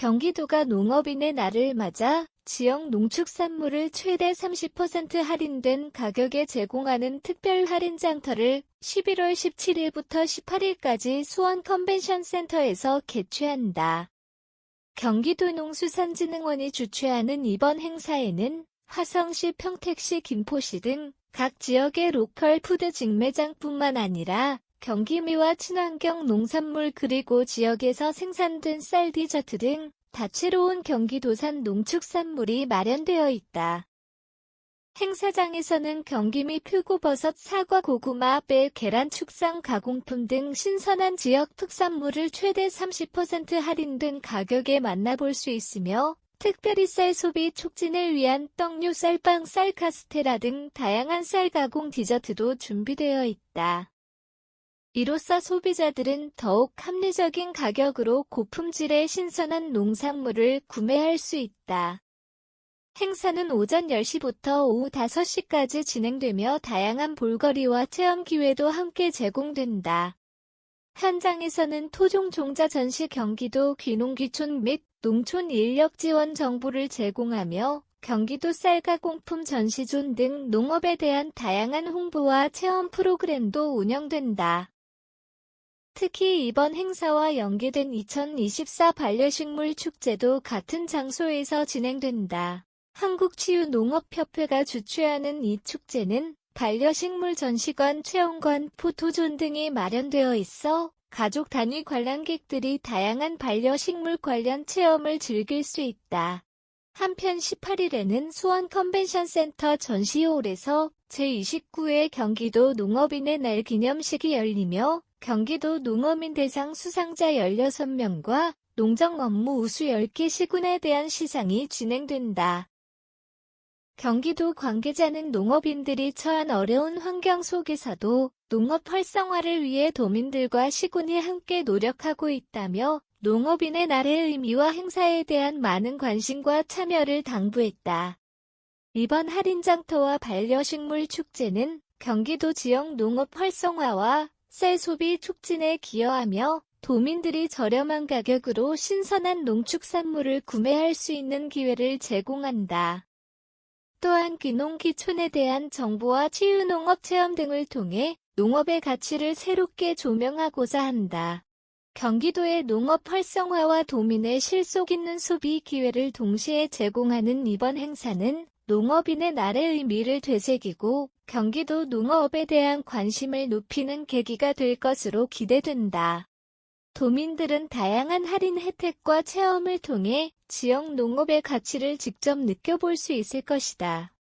경기도가 농업인의 날을 맞아 지역 농축산물을 최대 30% 할인된 가격에 제공하는 특별 할인 장터를 11월 17일부터 18일까지 수원 컨벤션 센터에서 개최한다. 경기도 농수산진흥원이 주최하는 이번 행사에는 화성시, 평택시, 김포시 등 각 지역의 로컬 푸드 직매장뿐만 아니라 경기미와 친환경 농산물 그리고 지역에서 생산된 쌀 디저트 등 다채로운 경기도산 농축산물이 마련되어 있다. 행사장에서는 경기미 표고버섯, 사과, 고구마, 배, 계란, 축산, 가공품 등 신선한 지역 특산물을 최대 30% 할인된 가격에 만나볼 수 있으며 특별히 쌀 소비 촉진을 위한 떡류, 쌀빵, 쌀 카스테라 등 다양한 쌀 가공 디저트도 준비되어 있다. 이로써 소비자들은 더욱 합리적인 가격으로 고품질의 신선한 농산물을 구매할 수 있다. 행사는 오전 10시부터 오후 5시까지 진행되며 다양한 볼거리와 체험 기회도 함께 제공된다. 현장에서는 토종 종자 전시 경기도 귀농귀촌 및 농촌 인력 지원 정보를 제공하며 경기도 쌀 가공품 전시존 등 농업에 대한 다양한 홍보와 체험 프로그램도 운영된다. 특히 이번 행사와 연계된 2024 반려식물 축제도 같은 장소에서 진행된다. 한국치유농업협회가 주최하는 이 축제는 반려식물 전시관, 체험관, 포토존 등이 마련되어 있어 가족 단위 관람객들이 다양한 반려식물 관련 체험을 즐길 수 있다. 한편 18일에는 수원 컨벤션 센터 전시홀에서 제29회 경기도 농업인의 날 기념식이 열리며 경기도 농어민 대상 수상자 16명과 농정 업무 우수 10개 시군에 대한 시상이 진행된다. 경기도 관계자는 농업인들이 처한 어려운 환경 속에서도 농업 활성화를 위해 도민들과 시군이 함께 노력하고 있다며 농업인의 날의 의미와 행사에 대한 많은 관심과 참여를 당부했다. 이번 할인장터와 반려식물 축제는 경기도 지역 농업 활성화와 쌀 소비 촉진에 기여하며 도민들이 저렴한 가격으로 신선한 농축산물을 구매할 수 있는 기회를 제공한다. 또한 귀농귀촌에 대한 정보와 치유농업 체험 등을 통해 농업의 가치를 새롭게 조명하고자 한다. 경기도의 농업 활성화와 도민의 실속 있는 소비 기회를 동시에 제공하는 이번 행사는 농업인의 날의 의미를 되새기고 경기도 농업에 대한 관심을 높이는 계기가 될 것으로 기대된다. 도민들은 다양한 할인 혜택과 체험을 통해 지역 농업의 가치를 직접 느껴볼 수 있을 것이다.